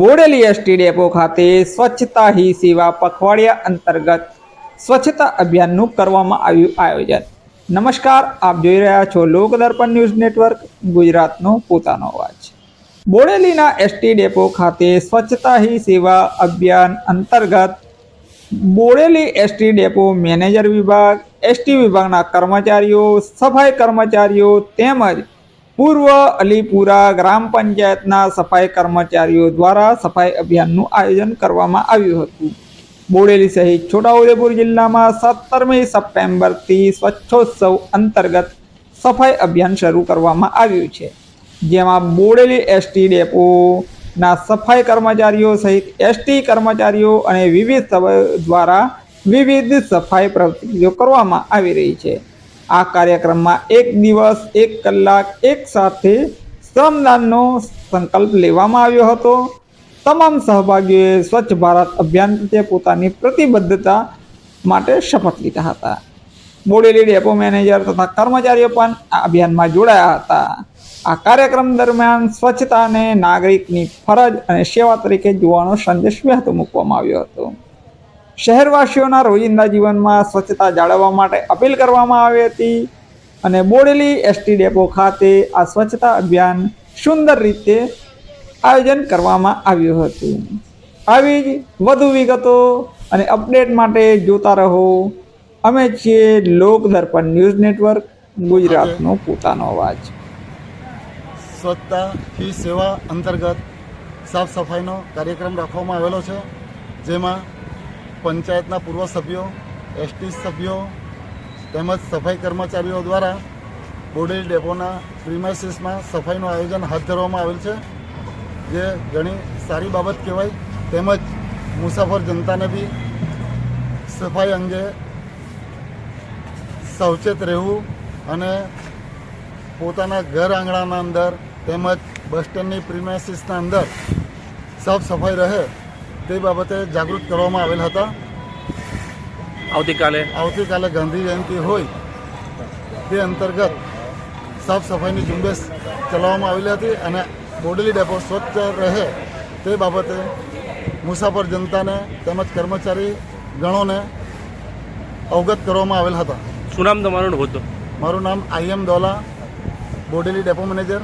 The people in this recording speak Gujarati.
બોડેલી એસટી ડેપો ખાતે સ્વચ્છતા હી સેવા પખવાડિયા અંતર્ગત સ્વચ્છતા અભિયાનનું કરવામાં આવ્યું આયોજન. નમસ્કાર, આપ જોઈ રહ્યા છો લોકદર્પણ ન્યૂઝ નેટવર્ક, ગુજરાતનો પોતાનો અવાજ. બોડેલીના એસટી ડેપો ખાતે સ્વચ્છતા હી સેવા અભિયાન અંતર્ગત બોડેલી એસટી ડેપો મેનેજર વિભાગ એસટી વિભાગના કર્મચારીઓ, સફાઈ કર્મચારીઓ તેમજ પૂર્વ અલીપુરા ગ્રામ પંચાયતના સફાઈ કર્મચારીઓ દ્વારા સફાઈ અભિયાનનું આયોજન કરવામાં આવ્યું હતું. બોડેલી સહિત છોટાઉદેપુર જિલ્લામાં સત્તરમી સપ્ટેમ્બરથી સ્વચ્છોત્સવ અંતર્ગત સફાઈ અભિયાન શરૂ કરવામાં આવ્યું છે. જેમાં બોડેલી એસટી ડેપોના સફાઈ કર્મચારીઓ સહિત એસટી કર્મચારીઓ અને વિવિધ દ્વારા વિવિધ સફાઈ પ્રવૃત્તિઓ કરવામાં આવી રહી છે. આ કાર્યક્રમમાં એક દિવસ, એક કલાક, એક સાથે શ્રમદાનનો સંકલ્પ લેવામાં આવ્યો હતો. તમામ સહભાગીઓએ સ્વચ્છ ભારત અભિયાન પ્રત્યે પોતાની પ્રતિબદ્ધતા માટે શપથ લીધા હતા. બોડેલી ડેપો મેનેજર તથા કર્મચારીઓ પણ આ અભિયાનમાં જોડાયા હતા. આ કાર્યક્રમ દરમિયાન સ્વચ્છતાને નાગરિકની ફરજ અને સેવા તરીકે જોવાનો સંદેશ વહેતો મૂકવામાં આવ્યો હતો. શહેરવાસીઓના રોજિંદા જીવનમાં સ્વચ્છતા જાળવવા માટે અપીલ કરવામાં આવી હતી અને બોડેલી એસટી ડેપો ખાતે આ સ્વચ્છતા અભિયાન સુંદર રીતે આયોજન કરવામાં આવ્યું હતું. આવી જ વધુ વિગતો અને અપડેટ માટે જોતા રહો. અમે છીએ લોક દર્પણ ન્યૂઝ નેટવર્ક, ગુજરાતનો પોતાનો અવાજ. સ્વચ્છતા ફી સેવા અંતર્ગત સાફ સફાઈનો કાર્યક્રમ રાખવામાં આવેલો છે, જેમાં પંચાયતના પૂર્વ સભ્યો, એસટી સભ્યો, તેમજ સફાઈ કર્મચારીઓ દ્વારા બોડેલી ડેપોના પ્રિમાઇસીસમાં સફાઈનું આયોજન હાથ ધરવામાં આવેલ છે. જે ઘણી સારી બાબત કહેવાય. તેમજ મુસાફર જનતાને બી સફાઈ અંગે સાવચેત રહેવું અને પોતાના ઘર આંગણાના અંદર તેમજ બસ સ્ટેન્ડની પ્રિમાઇસીસના અંદર સાફ સફાઈ રહે તે બાબતે જાગૃત કરવામાં આવેલ હતા. આવતીકાલે? આવતીકાલે ગાંધી જયંતિ હોય તે અંતર્ગત સાફ સફાઈની ઝુંબેશ ચલાવવામાં આવેલી હતી અને બોડેલી ડેપો સ્વચ્છ રહે તે બાબતે મુસાફર જનતાને તેમજ કર્મચારી ગણોને અવગત કરવામાં આવેલ હતા. શું નામ તમારું હોતો મારું નામ I am Dola Bodeli depot manager.